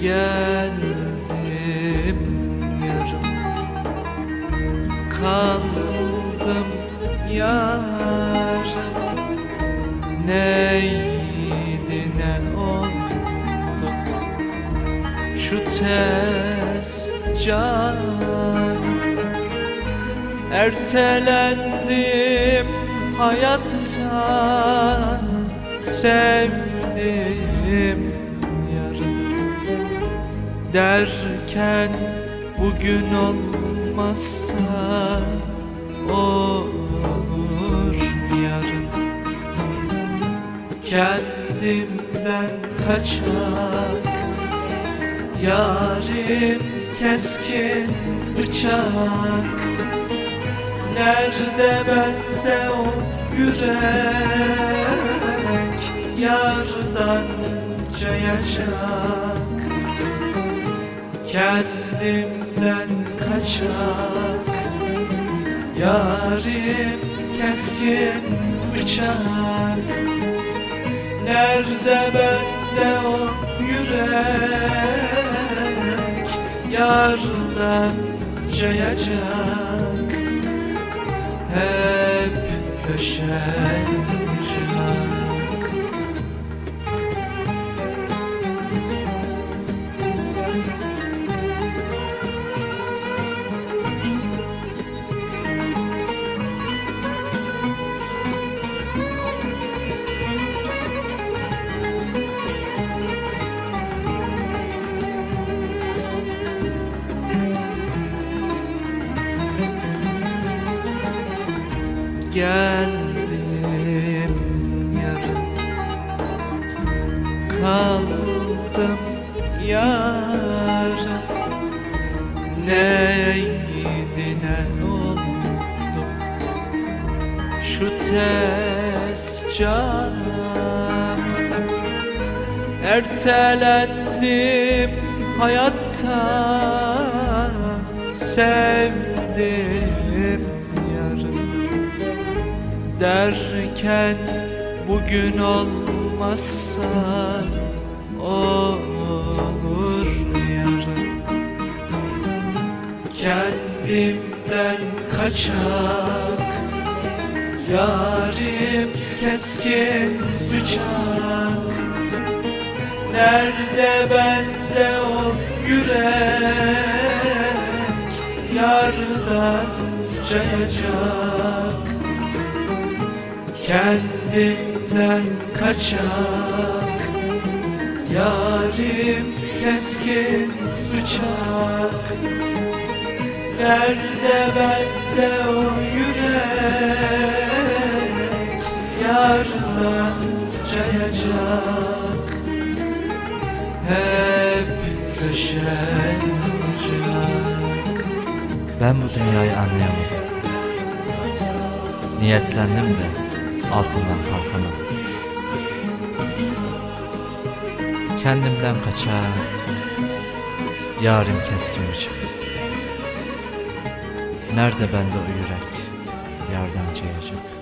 Geldim yarım. Kaldım yarım. Neydi ne oldu? Şu tez can. Ertelendim hayattan sevdim derken bugün olmazsa olur yarın. Kendimden kaçak yarim keskin bıçak. Nerede bende o yürek yardan cayacak kendimden kaçak. Yarim keskin bıçak. Nerede bende o yürek? Yardan cayacak. Hep köşecek geldim yarım kaldım yarım neydi ne oldu? Şu tez can ertelendim hayatta sevdim derken bugün olmazsa olur yarın. Kendimden kaçak yarim keskin bıçak. Nerede bende o yürek yardan cayacak kendimden kaçak. Yarim keskin bıçak. Nerede bende o yürek? Yardan cayacak Hep köşecek Ben bu dünyayı anlayamadım. Niyetlendim de altından kalkamadım. Kendimden kaçar, yarim keskin bıçak. Nerede bende o yürek, yardan cayacak.